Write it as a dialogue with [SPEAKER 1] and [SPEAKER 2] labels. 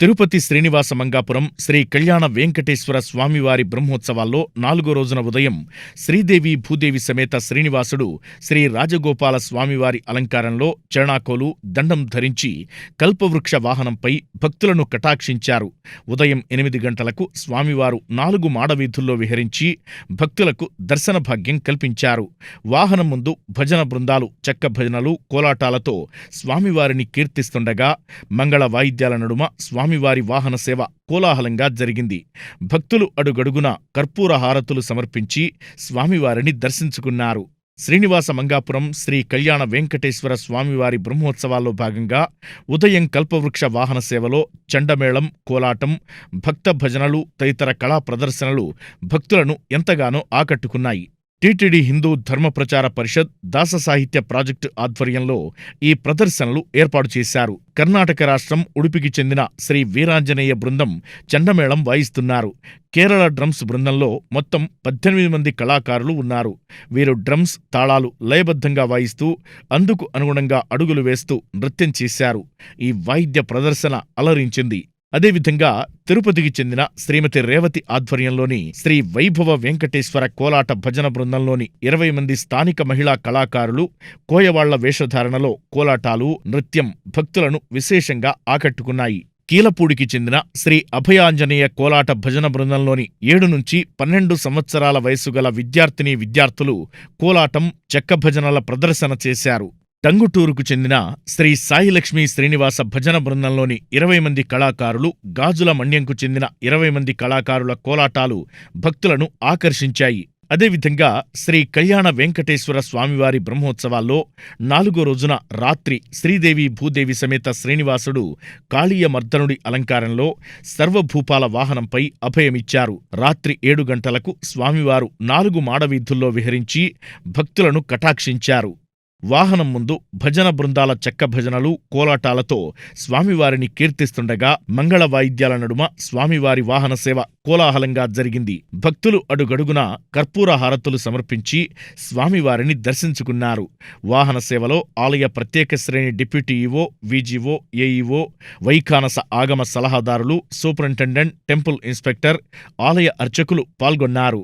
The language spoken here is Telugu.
[SPEAKER 1] తిరుపతి శ్రీనివాస మంగాపురం శ్రీ కళ్యాణ వెంకటేశ్వర స్వామివారి బ్రహ్మోత్సవాల్లో నాలుగో రోజున ఉదయం శ్రీదేవి భూదేవి సమేత శ్రీనివాసుడు శ్రీ రాజగోపాల స్వామివారి అలంకారంలో చరణాకోలు దండం ధరించి కల్పవృక్ష వాహనంపై భక్తులను కటాక్షించారు. ఉదయం ఎనిమిది గంటలకు స్వామివారు నాలుగు మాడవీధుల్లో విహరించి భక్తులకు దర్శన భాగ్యం కల్పించారు. వాహనం ముందు భజన బృందాలు చెక్క భజనలు కోలాటాలతో స్వామివారిని కీర్తిస్తుండగా మంగళ వాయిద్యాల నడుమ స్వామివారి వాహన సేవ కోలాహలంగా జరిగింది. భక్తులు అడుగడుగున కర్పూర హారతులు సమర్పించి స్వామివారిని దర్శించుకున్నారు. శ్రీనివాస మంగాపురం శ్రీ కళ్యాణ వెంకటేశ్వర స్వామివారి బ్రహ్మోత్సవాల్లో భాగంగా ఉదయం కల్పవృక్ష వాహన సేవలో చండమేళం కోలాటం భక్త భజనలు తదితర కళా ప్రదర్శనలు భక్తులను ఎంతగానో ఆకట్టుకున్నాయి. టీటీడీ హిందూ ధర్మ ప్రచార పరిషత్ దాస సాహిత్య ప్రాజెక్టు ఆధ్వర్యంలో ఈ ప్రదర్శనలు ఏర్పాటు చేశారు. కర్ణాటక రాష్ట్రం ఉడిపికి చెందిన శ్రీ వీరాంజనేయ బృందం చండమేళం వాయిస్తున్నారు. కేరళ డ్రమ్స్ బృందంలో మొత్తం పద్దెనిమిది మంది కళాకారులు ఉన్నారు. వీరు డ్రమ్స్ తాళాలు లయబద్ధంగా వాయిస్తూ అందుకు అనుగుణంగా అడుగులు వేస్తూ నృత్యం చేశారు. ఈ వాయిద్య ప్రదర్శన అలరించింది. అదేవిధంగా తిరుపతికి చెందిన శ్రీమతి రేవతి ఆధ్వర్యంలోని శ్రీ వైభవ వెంకటేశ్వర కోలాట భజన బృందంలోని ఇరవై మంది స్థానిక మహిళా కళాకారులు కోయవాళ్ళ వేషధారణలో కోలాటాలు నృత్యం భక్తులను విశేషంగా ఆకట్టుకున్నాయి. కీలపూడికి చెందిన శ్రీ అభయాంజనేయ కోలాట భజన బృందంలోని ఏడు నుంచి పన్నెండు సంవత్సరాల వయసుగల విద్యార్థిని విద్యార్థులు కోలాటం చెక్క భజనల ప్రదర్శన చేశారు. టంగుటూరుకు చెందిన శ్రీ సాయిలక్ష్మి శ్రీనివాస భజన బృందంలోని ఇరవై మంది కళాకారులు గాజుల మణ్యంకు చెందిన ఇరవై మంది కళాకారుల కోలాటాలు భక్తులను ఆకర్షించాయి. అదేవిధంగా శ్రీ కళ్యాణ వెంకటేశ్వర స్వామివారి బ్రహ్మోత్సవాల్లో నాలుగో రోజున రాత్రి శ్రీదేవి భూదేవి సమేత శ్రీనివాసుడు కాళీయ మర్దనుడి అలంకారంలో సర్వభూపాల వాహనంపై అభయమిచ్చారు. రాత్రి ఏడు గంటలకు స్వామివారు నాలుగు మాడవీధుల్లో విహరించి భక్తులను కటాక్షించారు. వాహనం ముందు భజన బృందాల చెక్క భజనలు కోలాటాలతో స్వామివారిని కీర్తిస్తుండగా మంగళ వాయిద్యాల నడుమ స్వామివారి వాహన సేవ కోలాహలంగా జరిగింది. భక్తులు అడుగడుగున కర్పూర హారతులు సమర్పించి స్వామివారిని దర్శించుకున్నారు. వాహన సేవలో ఆలయ ప్రత్యేక శ్రేణి deputy EO VGO AEO Vaikhanasa ఆగమ సలహాదారులు సూపరింటెండెంట్ టెంపుల్ ఇన్స్పెక్టర్ ఆలయ అర్చకులు పాల్గొన్నారు.